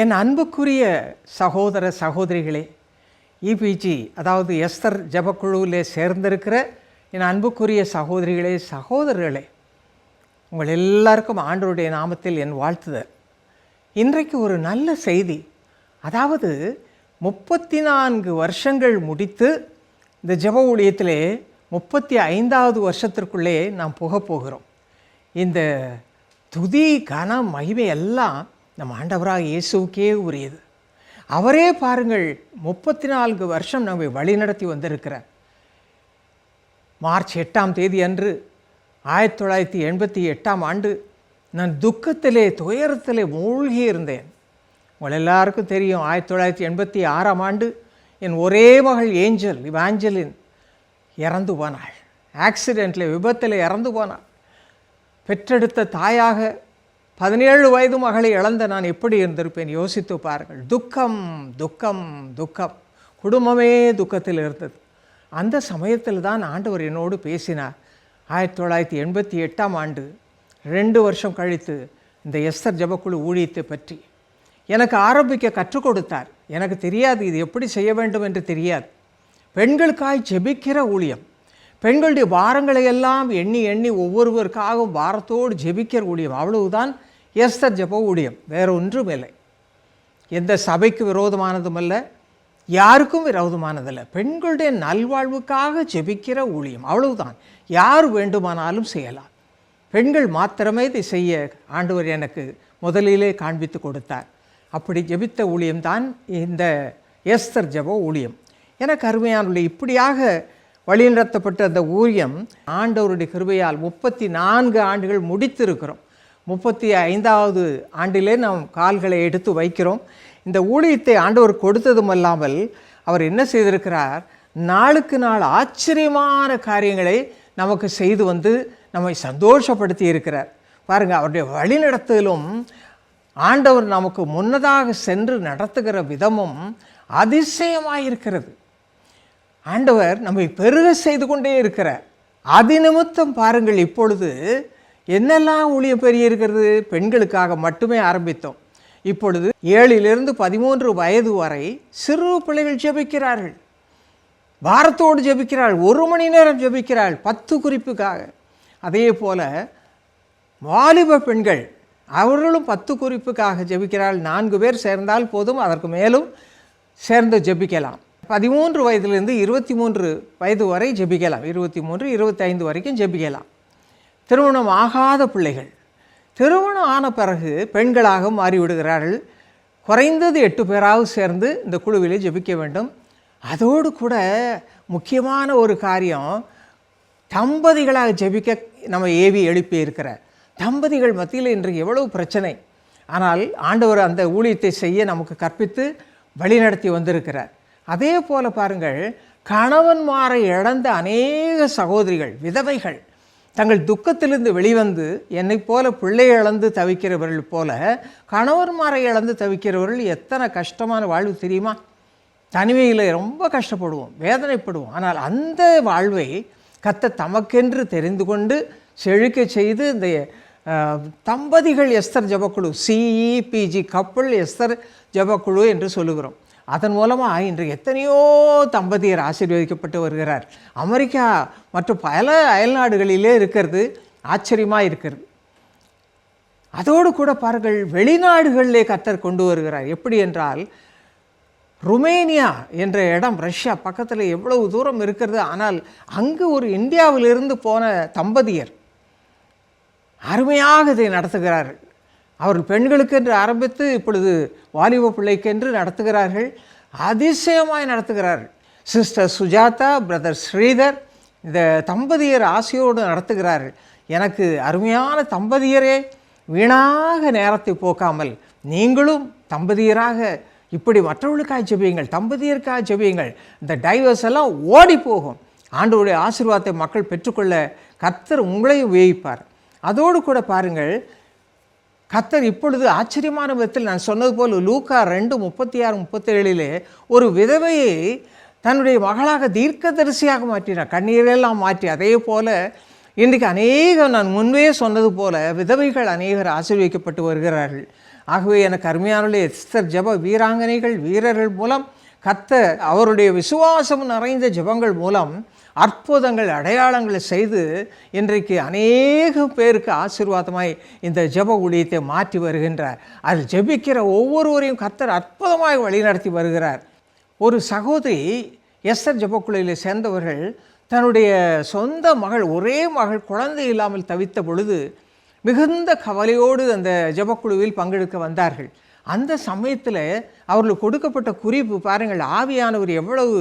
என் அன்புக்குரிய சகோதர சகோதரிகளே இபிஜி அதாவது எஸ்தர் ஜபக்குழுவிலே சேர்ந்திருக்கிற என் அன்புக்குரிய சகோதரிகளே சகோதரர்களே உங்கள் எல்லாருக்கும் ஆண்டவருடைய நாமத்தில் என் வாழ்த்துதல். இன்றைக்கு ஒரு நல்ல செய்தி. அதாவது முப்பத்தி நான்கு வருஷங்கள் முடித்து இந்த ஜெப ஊழியத்திலே முப்பத்தி ஐந்தாவது வருஷத்திற்குள்ளே நாம் புகப் போகிறோம். இந்த துதி கன மகிமை எல்லாம் நம் ஆண்டவராக இயேசுவுக்கே உரியது. அவரே பாருங்கள் முப்பத்தி நான்கு வருஷம் நம்மை வழிநடத்தி வந்திருக்கிறார் மார்ச் எட்டாம் தேதி அன்று ஆயிரத்தி தொள்ளாயிரத்தி எண்பத்தி எட்டாம் ஆண்டு நான் துக்கத்திலே துயரத்திலே மூழ்கி இருந்தேன். உங்கள் எல்லாருக்கும் தெரியும் ஆயிரத்தி தொள்ளாயிரத்தி எண்பத்தி ஆறாம் ஆண்டு என் ஒரே மகள் ஏஞ்சல் இவாஞ்சலின் இறந்து போனாள். ஆக்சிடெண்ட்டில் விபத்தில் இறந்து போனாள். பெற்றெடுத்த தாயாக பதினேழு வயது மகளை இழந்த நான் எப்படி இருந்திருப்பேன்? யோசித்து பாருங்கள். துக்கம் துக்கம் துக்கம். குடும்பமே துக்கத்தில் இருந்தது. அந்த சமயத்தில் தான் ஆண்டவர் என்னோடு பேசினார். ஆயிரத்தி தொள்ளாயிரத்தி எண்பத்தி எட்டாம் ஆண்டு ரெண்டு வருஷம் கழித்து இந்த எஸ்தர் ஜபக்குழு ஊழியத்தை பற்றி. எனக்கு ஆரம்பிக்க கற்றுக் கொடுத்தார். எனக்கு தெரியாது இது எப்படி செய்ய வேண்டும் என்று தெரியாது. பெண்களுக்காய் ஜெபிக்கிற ஊழியம். பெண்களுடைய வாரங்களை எல்லாம் எண்ணி எண்ணி ஒவ்வொருவருக்காகவும் வாரத்தோடு ஜெபிக்கிற ஊழியம். அவ்வளவுதான் எஸ்தர் ஜெப ஊழியம். வேற ஒன்றும் இல்லை. எந்த சபைக்கு விரோதமானதும் அல்ல யாருக்கும் விரோதமானதல்ல. பெண்களுடைய நல்வாழ்வுக்காக ஜெபிக்கிற ஊழியம். அவ்வளவுதான். யார் வேண்டுமானாலும் செய்யலாம். பெண்கள் மாத்திரமே இதை செய்ய ஆண்டவர் எனக்கு முதலிலே காண்பித்து கொடுத்தார். அப்படி ஜெபித்த ஊழியம்தான் இந்த எஸ்தர் ஜெப ஊழியம். எனக்கு அருமையானுள்ள இப்படியாக வழிநடத்தப்பட்ட அந்த ஊரியம் ஆண்டவருடைய கிருபையால் முப்பத்தி நான்கு ஆண்டுகள் முடித்திருக்கிறோம். முப்பத்தி ஐந்தாவது ஆண்டிலே நாம் கால்களை எடுத்து வைக்கிறோம். இந்த ஊழியத்தை ஆண்டவர் கொடுத்ததும் அல்லாமல் அவர் என்ன செய்திருக்கிறார்? நாளுக்கு நாள் ஆச்சரியமான காரியங்களை நமக்கு செய்து வந்து நம்மை சந்தோஷப்படுத்தி இருக்கிறார். பாருங்கள் அவருடைய வழிநடத்தலும் ஆண்டவர் நமக்கு முன்னதாக சென்று நடத்துகிற விதமும் அதிசயமாயிருக்கிறது. ஆண்டவர் நம்மை பெருக செய்து கொண்டே இருக்கிறார். அது நிமித்தம் பாருங்கள் இப்பொழுது என்னெல்லாம் ஊழியம் பெரிய இருக்கிறது? பெண்களுக்காக மட்டுமே ஆரம்பித்தோம். இப்பொழுது ஏழிலிருந்து பதிமூன்று வயது வரை சிறு பிள்ளைகள் ஜெபிக்கிறார்கள். வாரத்தோடு ஜெபிக்கிறாள் ஒரு மணி நேரம் ஜெபிக்கிறாள் பத்து குறிப்புக்காக. அதே போல வாலிப பெண்கள் அவர்களும் பத்து குறிப்புக்காக ஜெபிக்கிறாள். நான்கு பேர் சேர்ந்தால் போதும் அதற்கு மேலும் சேர்ந்து ஜெபிக்கலாம். பதிமூன்று வயதிலிருந்து இருபத்தி மூன்று வயது வரை ஜெபிக்கலாம். இருபத்தி மூன்று இருபத்தைந்து வரைக்கும் ஜெபிக்கலாம். திருமணம் ஆகாத பிள்ளைகள். திருமணம் ஆன பிறகு பெண்களாக மாறிவிடுகிறார்கள். குறைந்தது எட்டு பேராவது சேர்ந்து இந்த குழுவிலே ஜெபிக்க வேண்டும். அதோடு கூட முக்கியமான ஒரு காரியம் தம்பதிகளாக ஜெபிக்க நம்ம ஏவி எழுப்பி இருக்கிற தம்பதிகள் மத்தியில் இன்றைக்கு எவ்வளவு பிரச்சனை. ஆனால் ஆண்டவர் அந்த ஊழியத்தை செய்ய நமக்கு கற்பித்து வழிநடத்தி வந்திருக்கிறார். அதே போல பாருங்கள் கணவன்மாரை இழந்த அநேக சகோதரிகள் விதவைகள் தங்கள் துக்கத்திலிருந்து வெளிவந்து என்னைப் போல பிள்ளை இழந்து தவிக்கிறவர்கள் போல கணவன்மாரை இழந்து தவிக்கிறவர்கள் எத்தனை கஷ்டமான வாழ்வு தெரியுமா? தனிமையில் ரொம்ப கஷ்டப்படுவோம் வேதனைப்படுவோம். ஆனால் அந்த வாழ்வை கத்த தமக்கென்று தெரிந்து கொண்டு செழிக்க செய்து இந்த தம்பதிகள் எஸ்தர் ஜபக்குழு சிஇபிஜி கப்பல் எஸ்தர் ஜபக்குழு என்று சொல்லுகிறோம். அதன் மூலமாக இன்று எத்தனையோ தம்பதியர் ஆசீர்வதிக்கப்பட்டு வருகிறார். அமெரிக்கா மற்றும் பல அயல்நாடுகளிலே இருக்கிறது ஆச்சரியமாக இருக்கிறது. அதோடு கூட பாருங்கள் வெளிநாடுகளிலே கத்தர் கொண்டு வருகிறார். எப்படி என்றால் ருமேனியா என்ற இடம் ரஷ்யா பக்கத்தில் எவ்வளவு தூரம் இருக்கிறது ஆனால் அங்கு ஒரு இந்தியாவிலிருந்து போன தம்பதியர் அருமையாக இதை நடத்துகிறார்கள் அவர்கள் பெண்களுக்கென்று ஆரம்பித்து இப்பொழுது வாலிப பிள்ளைக்கென்று நடத்துகிறார்கள். அதிசயமாய் நடத்துகிறார்கள். சிஸ்டர் சுஜாதா பிரதர் ஸ்ரீதர் இந்த தம்பதியர் ஆசையோடு நடத்துகிறார்கள். எனக்கு அருமையான தம்பதியரே வீணாக நேரத்தை போக்காமல் நீங்களும் தம்பதியராக இப்படி மற்றவர்களுக்காக ஜெபியுங்கள் தம்பதியருக்காக ஜெபியுங்கள். இந்த டைவர்ஸ் எல்லாம் ஓடி போகும். ஆண்டவருடைய ஆசீர்வாதத்தை மக்கள் பெற்றுக்கொள்ள கர்த்தர் உங்களையும் உபயோகிப்பார். அதோடு கூட பாருங்கள் கத்தர் இப்பொழுது ஆச்சரியமான விதத்தில் நான் சொன்னது போல் லூக்கா ரெண்டு முப்பத்தி ஆறு முப்பத்தேழிலே ஒரு விதவையை தன்னுடைய மகளாக தீர்க்கதரிசியாக மாற்றினார். கண்ணீரெல்லாம் மாற்றி அதே போல இன்றைக்கு அநேகம் நான் முன்பே சொன்னது போல விதவைகள் அநேகர் ஆசீர்வதிக்கப்பட்டு வருகிறார்கள். ஆகவே எனக்கு அருமையானுடைய எஸ்தர் ஜெப வீராங்கனைகள் வீரர்கள் மூலம் கத்த அவருடைய விசுவாசம் நிறைந்த ஜெபங்கள் மூலம் அற்புதங்கள் அடையாளங்களை செய்து இன்றைக்கு அநேக பேருக்கு ஆசீர்வாதமாய் இந்த ஜெப ஊழியத்தை மாற்றி வருகின்றார். அதில் ஜெபிக்கிற ஒவ்வொருவரையும் கத்தர் அற்புதமாக வழிநடத்தி வருகிறார். ஒரு சகோதரி எஸ்ஆர் ஜபக்குழுவில் சேர்ந்தவர்கள் தன்னுடைய சொந்த மகள் ஒரே மகள் குழந்தை இல்லாமல் தவித்த பொழுது மிகுந்த கவலையோடு அந்த ஜபக்குழுவில் பங்கெடுக்க வந்தார்கள். அந்த சமயத்தில் அவர்களுக்கு கொடுக்கப்பட்ட குறிப்பு பாருங்கள் ஆவியானவர் எவ்வளவு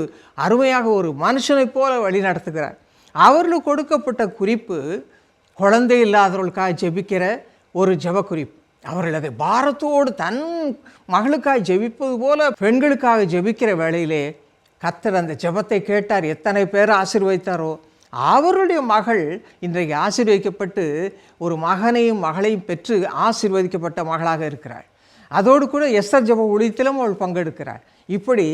அருமையாக ஒரு மனுஷனைப் போல வழி நடத்துகிறார். அவர்களுக்கு கொடுக்கப்பட்ட குறிப்பு குழந்தை இல்லாதவர்களுக்காக ஜெபிக்கிற ஒரு ஜெப குறிப்பு. அவர்கள் அதை பாரத்தோடு தன் மகளுக்காக ஜெபிப்பது போல பெண்களுக்காக ஜெபிக்கிற வேளையிலே கத்தர் அந்த ஜெபத்தை கேட்டார் எத்தனை பேர் ஆசீர்வதித்தாரோ. அவருடைய மகள் இன்றைக்கு ஆசீர்வதிக்கப்பட்டு ஒரு மகனையும் மகளையும் பெற்று ஆசீர்வதிக்கப்பட்ட மகளாக இருக்கிறாள். அதோடு கூட எஸ்ஆர் ஜப ஒழித்திலும் அவள் பங்கெடுக்கிறார் இப்படி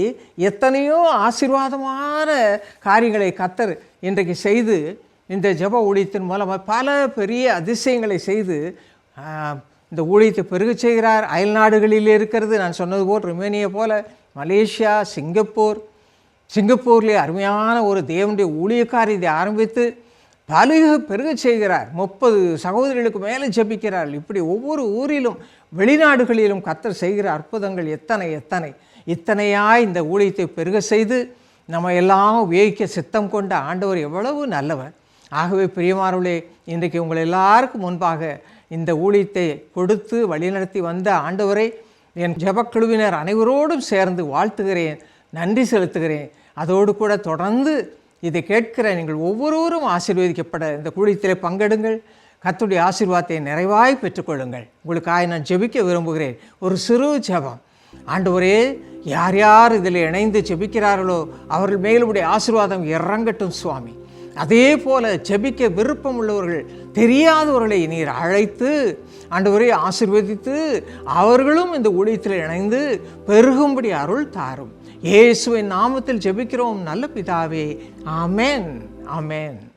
எத்தனையோ ஆசீர்வாதமான காரியங்களை கத்தர் இன்றைக்கு செய்து இந்த ஜெப ஊழியத்தின் மூலமாக பல பெரிய அதிசயங்களை செய்து இந்த ஊழியத்தை பெருக செய்கிறார். அயல் நாடுகளில் இருக்கிறது நான் சொன்னது போல் ருமேனியை போல் மலேசியா சிங்கப்பூர். சிங்கப்பூர்லேயே அருமையான ஒரு தேவனுடைய ஊழியக்கார் இதை ஆரம்பித்து பலுக பெருக செய்கிறார். முப்பது சகோதரிகளுக்கு மேலே ஜெபிக்கிறார் இப்படி ஒவ்வொரு ஊரிலும் வெளிநாடுகளிலும் கத்தர் செய்கிற அற்புதங்கள் எத்தனை எத்தனை. இத்தனையாய் இந்த ஊழியத்தை பெருக செய்து நம்ம எல்லாம் உபயோகிக்க சித்தம் கொண்ட ஆண்டவர் எவ்வளவு நல்லவர். ஆகவே பிரியமானவர்களே இன்றைக்கு உங்கள் எல்லாருக்கும் முன்பாக இந்த ஊழியத்தை கொடுத்து வழிநடத்தி வந்த ஆண்டவரை என் ஜெபக்குழுவினர் அனைவரோடும் சேர்ந்து வாழ்த்துகிறேன் நன்றி செலுத்துகிறேன். அதோடு கூட தொடர்ந்து இதை கேட்கிற நீங்கள் ஒவ்வொருவரும் ஆசீர்வதிக்கப்பட இந்த கூடியத்திலே பங்கெடுங்கள். கத்துடைய ஆசீர்வாதத்தை நிறைவாய் பெற்றுக்கொள்ளுங்கள். உங்களுக்காக நான் ஜெபிக்க விரும்புகிறேன். ஒரு சிறு ஜெபம். ஆண்டவரே யார் யார் இதில் இணைந்து ஜெபிக்கிறார்களோ அவர்கள் மேலுடைய ஆசீர்வாதம் இறங்கட்டும் சுவாமி. அதே போல ஜெபிக்க விருப்பம் உள்ளவர்கள் தெரியாதவர்களை நீர் அழைத்து ஆண்டவரை ஆசிர்வதித்து அவர்களும் இந்த ஊழியத்தில் இணைந்து பெருகும்படி அருள் தாரும். இயேசுவின் நாமத்தில் ஜெபிக்கிறோம். நல்ல பிதாவே. ஆமேன். ஆமேன்.